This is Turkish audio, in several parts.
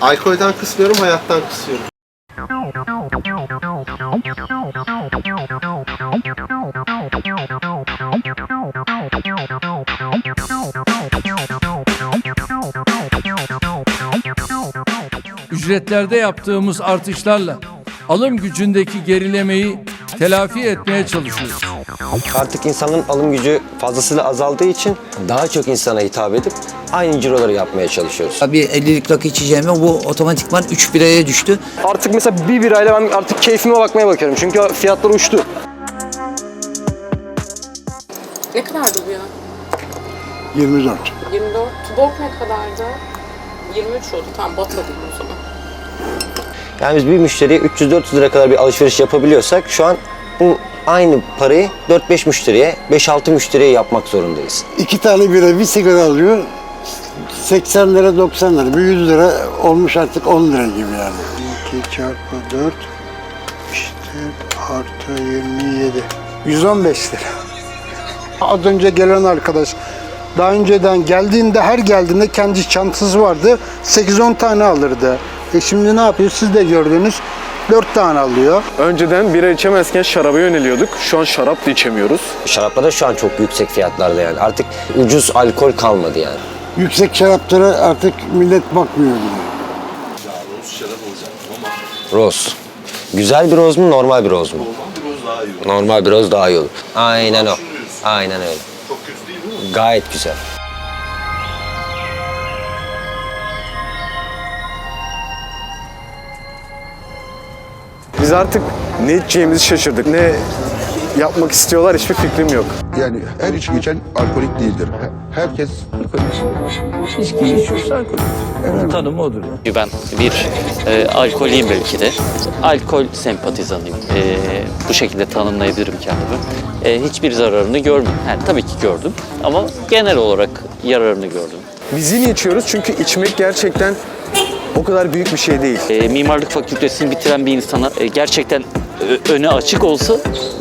Alkolden kısmıyorum, hayattan kısıyorum. Ücretlerde yaptığımız artışlarla alım gücündeki gerilemeyi telafi etmeye çalışıyoruz. Artık insanın alım gücü fazlasıyla azaldığı için daha çok insana hitap edip aynı ciroları yapmaya çalışıyoruz. Bir 50'lik rakı içeceğime bu otomatikman 3 biraya düştü. Artık mesela bir birayla ben artık keyfime bakmaya bakıyorum. Çünkü fiyatlar uçtu. Ne kadardı bu ya? 24. 24. Tuborg ne kadardı? 23 oldu. Tamam batladım o zaman. Yani biz bir müşteriye 300-400 lira kadar bir alışveriş yapabiliyorsak şu an bu aynı parayı 4-5 müşteriye, 5-6 müşteriye yapmak zorundayız. İki tane bira bir sigara alıyor. 80 lira 90 lira. Bir 100 lira olmuş artık 10 lira gibi yani. 2 çarpı 4 işte artı 27. 115 lira. Az önce gelen arkadaş daha önceden geldiğinde her geldiğinde kendi çantası vardı. 8-10 tane alırdı. E şimdi ne yapıyor? Siz de gördünüz. 4 tane alıyor. Önceden bira içemezken şaraba yöneliyorduk. Şu an şarap da içemiyoruz. Şaraplar da şu an çok yüksek fiyatlarda yani. Artık ucuz alkol kalmadı yani. Yüksek şaraplara artık millet bakmıyor bile. Roz. Güzel bir roz mu, normal bir roz mu? Normal bir roz daha iyi olur. Aynen o. Aynen öyle. Çok kötü değil mi? Gayet güzel. Biz artık ne içeceğimizi şaşırdık. Ne yapmak istiyorlar hiçbir fikrim yok. Yani her içki içen alkolik değildir. Herkes Tanımı odur. Ben bir e, alkoliyim belki de. Alkol sempatizanıyım. E, bu şekilde tanımlayabilirim kendimi. E, hiçbir zararını görmedim. Yani tabii ki gördüm ama genel olarak yararını gördüm. Biz yine içiyoruz çünkü içmek gerçekten o kadar büyük bir şey değil. E, mimarlık fakültesini bitiren bir insana e, gerçekten ö- önü açık olsa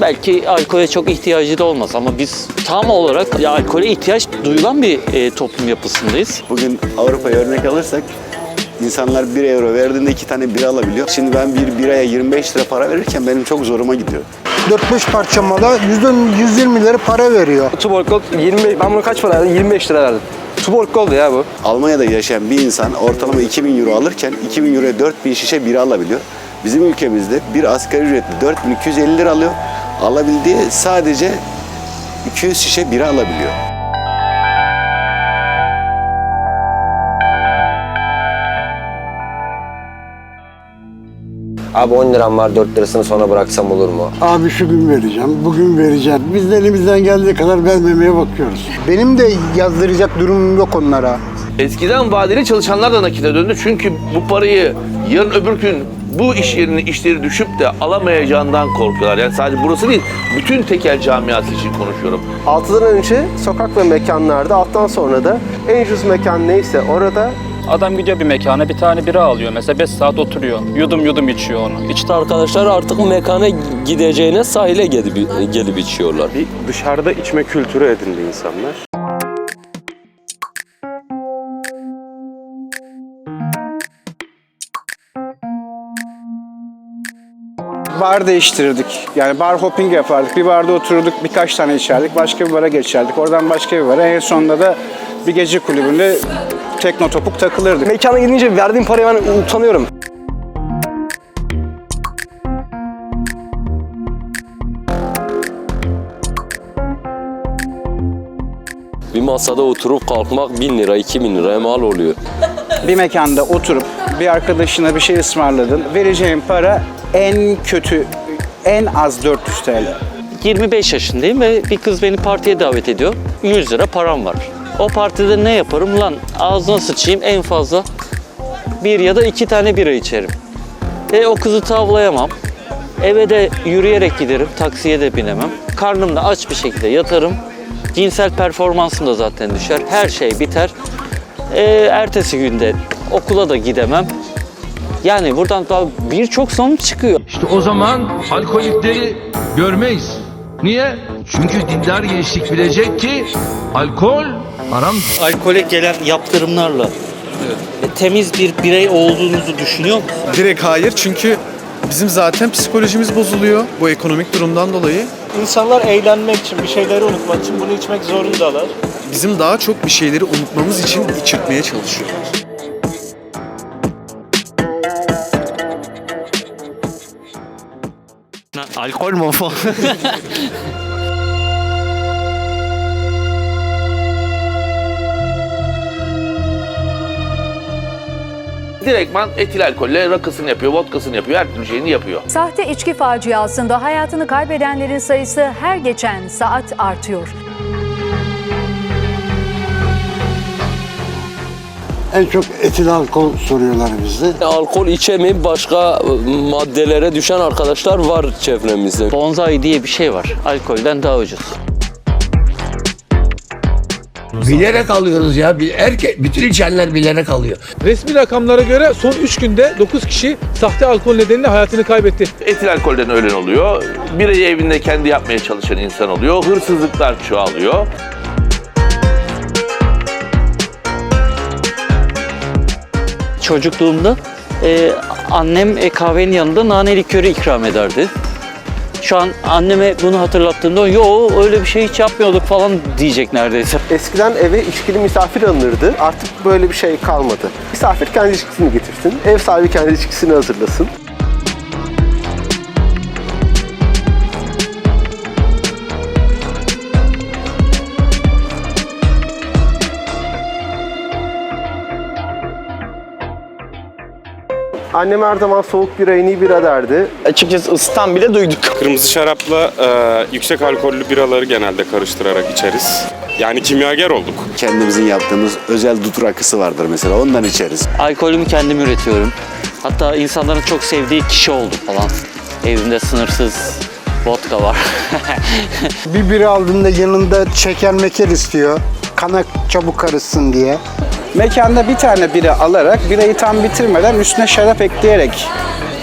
belki alkole çok ihtiyacı da olmaz ama biz tam olarak ya, alkole ihtiyaç duyulan bir e, toplum yapısındayız. Bugün Avrupa'ya örnek alırsak insanlar 1 euro verdiğinde 2 tane bira alabiliyor. Şimdi ben bir biraya 25 lira para verirken benim çok zoruma gidiyor. 4-5 parça mala 120 lira para veriyor. Tuborg Gold 25, ben bunu kaç para verdim? 25 lira verdim. Tuborg ya bu. Almanya'da yaşayan bir insan ortalama 2000 euro alırken 2000 euroya 4000 şişe bira alabiliyor. Bizim ülkemizde bir asgari ücretli 4250 lira alıyor. Alabildiği sadece 200 şişe bira alabiliyor. Abi 10 liram var 4 lirasını sonra bıraksam olur mu? Abi şu gün vereceğim, bugün vereceğim. Biz de elimizden geldiği kadar vermemeye bakıyoruz. Benim de yazdıracak durumum yok onlara. Eskiden vadeli çalışanlar da nakite döndü çünkü bu parayı yarın öbür gün bu iş yerinin işleri düşüp de alamayacağından korkuyorlar. Yani sadece burası değil, bütün tekel camiası için konuşuyorum. 6'dan önce sokak ve mekanlarda, alttan sonra da en ucuz mekan neyse orada Adam gidiyor bir mekana bir tane bira alıyor mesela 5 saat oturuyor. Yudum yudum içiyor onu. İşte arkadaşlar artık mekana gideceğine sahile gelip, gelip içiyorlar. bir dışarıda içme kültürü edindi insanlar. Bar değiştirirdik. Yani bar hopping yapardık. Bir barda otururduk, birkaç tane içerdik. Başka bir bara geçerdik. Oradan başka bir bara. En sonunda da bir gece kulübünde tekno topuk takılırdık. Mekana gidince verdiğim parayı ben utanıyorum. Bir masada oturup kalkmak 1000 lira, 2000 liraya mal oluyor. Bir mekanda oturup bir arkadaşına bir şey ısmarladın. Vereceğin para en kötü, en az 400 TL. 25 yaşındayım ve bir kız beni partiye davet ediyor. 100 lira param var. O partide ne yaparım lan? Ağzına sıçayım en fazla bir ya da iki tane bira içerim. E o kızı tavlayamam. Eve de yürüyerek giderim. Taksiye de binemem. Karnım da aç bir şekilde yatarım. Cinsel performansım da zaten düşer. Her şey biter. E, ertesi günde okula da gidemem. Yani buradan daha birçok sonuç çıkıyor. İşte o zaman alkolikleri görmeyiz. Niye? Çünkü dindar gençlik bilecek ki alkol haram. alkole gelen yaptırımlarla temiz bir birey olduğunuzu düşünüyor musun? Direkt hayır çünkü bizim zaten psikolojimiz bozuluyor bu ekonomik durumdan dolayı. İnsanlar eğlenmek için, bir şeyleri unutmak için bunu içmek zorundalar. Bizim daha çok bir şeyleri unutmamız için içirtmeye çalışıyorlar. Alkol mü Direktman etil alkolle rakısını yapıyor, vodkasını yapıyor, her türlü şeyini yapıyor. Sahte içki faciasında hayatını kaybedenlerin sayısı her geçen saat artıyor. En çok etil alkol soruyorlar bizde. Alkol içemeyip başka maddelere düşen arkadaşlar var çevremizde. Bonzai diye bir şey var. Alkolden daha ucuz. Bilerek alıyoruz ya. Erkek, bütün içenler bilerek alıyor. Resmi rakamlara göre son 3 günde 9 kişi sahte alkol nedeniyle hayatını kaybetti. Etil alkolden ölen oluyor. Birayı evinde kendi yapmaya çalışan insan oluyor. Hırsızlıklar çoğalıyor. Çocukluğumda e, annem e, kahvenin yanında nane likörü ikram ederdi. Şu an anneme bunu hatırlattığımda yo öyle bir şey hiç yapmıyorduk falan diyecek neredeyse. Eskiden eve içkili misafir alınırdı. Artık böyle bir şey kalmadı. Misafir kendi içkisini getirsin. Ev sahibi kendi içkisini hazırlasın. Annem her zaman soğuk bira, en iyi bira derdi. Açıkçası ısıtan bile duyduk. Kırmızı şarapla e, yüksek alkollü biraları genelde karıştırarak içeriz. Yani kimyager olduk. Kendimizin yaptığımız özel dut rakısı vardır mesela ondan içeriz. Alkolümü kendim üretiyorum. Hatta insanların çok sevdiği kişi oldu falan. Evimde sınırsız vodka var. Bir biri aldığında yanında şeker meker istiyor. Kana çabuk karışsın diye. Mekanda bir tane bira alarak birayı tam bitirmeden üstüne şarap ekleyerek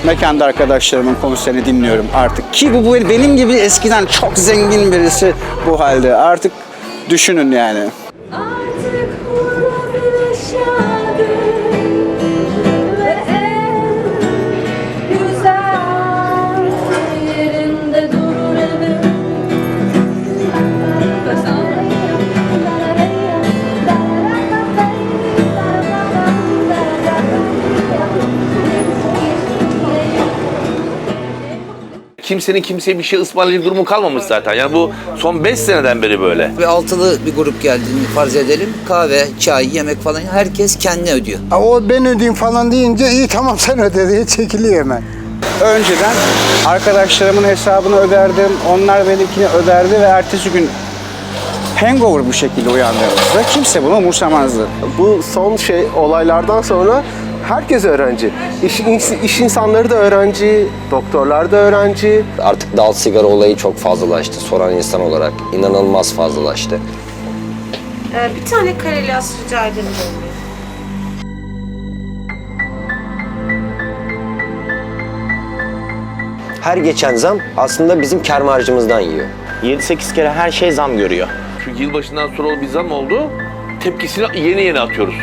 mekanda arkadaşlarımın konserini dinliyorum artık. Ki bu benim gibi eskiden çok zengin birisi bu halde. Artık düşünün yani. Kimsenin kimseye bir şey ısmarlayacak durumu kalmamış zaten. Yani bu son 5 seneden beri böyle. Ve altılı bir grup geldiğini farz edelim. Kahve, çay, yemek falan herkes kendi ödüyor. O ben ödeyeyim falan deyince iyi tamam sen öde diye çekiliyor hemen. Önceden arkadaşlarımın hesabını öderdim, onlar benimkini öderdi ve ertesi gün hangover bu şekilde uyandığımızda kimse bunu umursamazdı. Bu son şey olaylardan sonra herkes öğrenci. İş, iş insanları da öğrenci, doktorlar da öğrenci. Artık dal sigara olayı çok fazlalaştı. Soran insan olarak inanılmaz fazlalaştı. bir tane karelas rica edelim. Her geçen zam aslında bizim kar marjımızdan yiyor. 7-8 kere her şey zam görüyor. Çünkü yılbaşından sonra bir zam oldu. Tepkisini yeni yeni atıyoruz.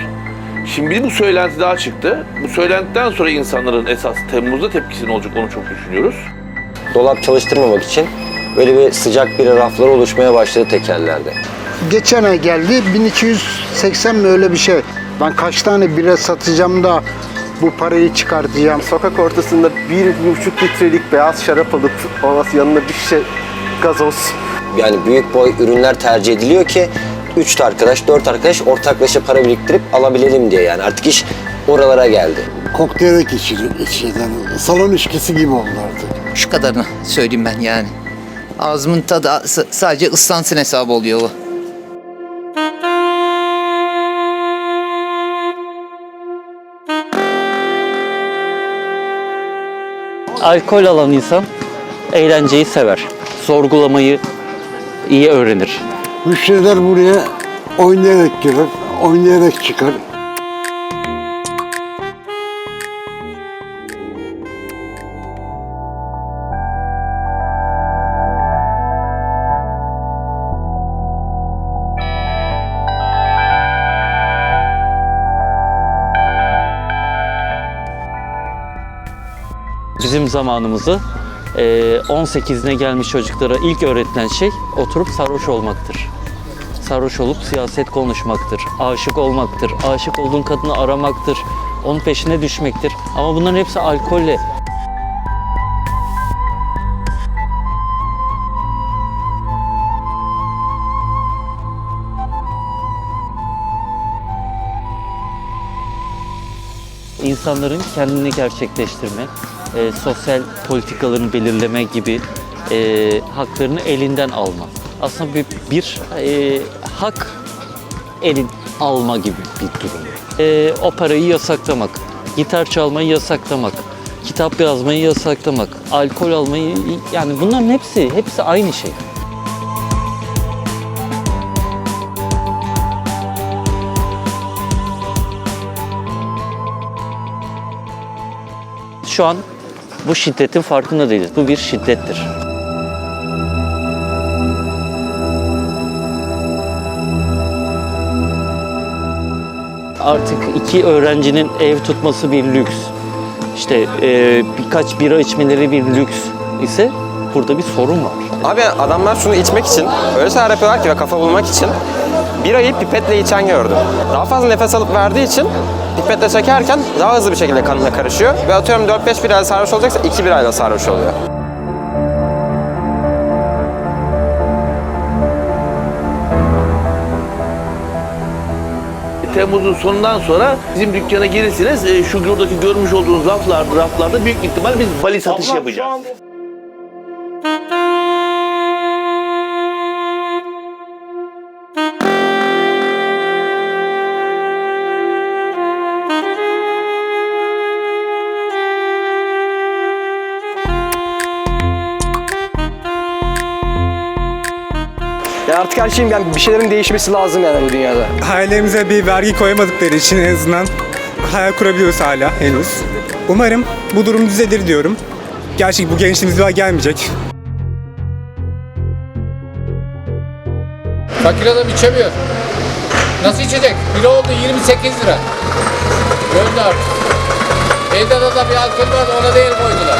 Şimdi bir bu söylenti daha çıktı. Bu söylentiden sonra insanların esas Temmuz'da tepkisi ne olacak onu çok düşünüyoruz. Dolap çalıştırmamak için böyle bir sıcak bir raflar oluşmaya başladı tekerlerde. Geçen ay geldi 1280 mi öyle bir şey. Ben kaç tane bira satacağım da bu parayı çıkartacağım. Sokak ortasında 1,5 litrelik beyaz şarap alıp ondan yanına bir şişe gazoz. Yani büyük boy ürünler tercih ediliyor ki 3 arkadaş, 4 arkadaş ortaklaşa para biriktirip alabilelim diye yani artık iş oralara geldi. Kokteyl içilir şeyden. Salon içkisi gibi oldu artık. Şu kadarını söyleyeyim ben yani. Ağzımın tadı sadece ıslansın hesabı oluyor bu. Alkol alan insan eğlenceyi sever. Sorgulamayı iyi öğrenir. Müşteriler buraya oynayarak girer, oynayarak çıkar. Bizim zamanımızı e, 18'ine gelmiş çocuklara ilk öğretilen şey oturup sarhoş olmaktır. Sarhoş olup siyaset konuşmaktır, aşık olmaktır, aşık olduğun kadını aramaktır, onun peşine düşmektir. Ama bunların hepsi alkolle insanların kendini gerçekleştirme, e, sosyal politikalarını belirleme gibi e, haklarını elinden alma. Aslında bir, bir e, hak elin alma gibi bir durum. E, o parayı yasaklamak, gitar çalmayı yasaklamak, kitap yazmayı yasaklamak, alkol almayı yani bunların hepsi hepsi aynı şey. Şu an bu şiddetin farkında değiliz. Bu bir şiddettir. Artık iki öğrencinin ev tutması bir lüks. İşte e, birkaç bira içmeleri bir lüks ise burada bir sorun var. Abi adamlar şunu içmek için öyle şeyler yapıyorlar ki ve kafa bulmak için birayı pipetle içen gördüm. Daha fazla nefes alıp verdiği için pipetle çekerken daha hızlı bir şekilde kanına karışıyor. Ve atıyorum 4-5 birayla sarhoş olacaksa 2 birayla sarhoş oluyor. Temmuz'un sonundan sonra bizim dükkana gelirsiniz. E, şu buradaki görmüş olduğunuz raflar, raflarda büyük ihtimal biz vali satışı yapacağız. Artık şeyin yani bir şeylerin değişmesi lazım yani bu dünyada. Hayallerimize bir vergi koyamadıkları için en azından hayal kurabiliyoruz hala henüz. Umarım bu durum düzelir diyorum. Gerçek bu gençliğimiz daha gelmeyecek. Fakir adam içemiyor. Nasıl içecek? Bira oldu 28 lira. Gönder. Evde de bir alkol var ona değil koydular.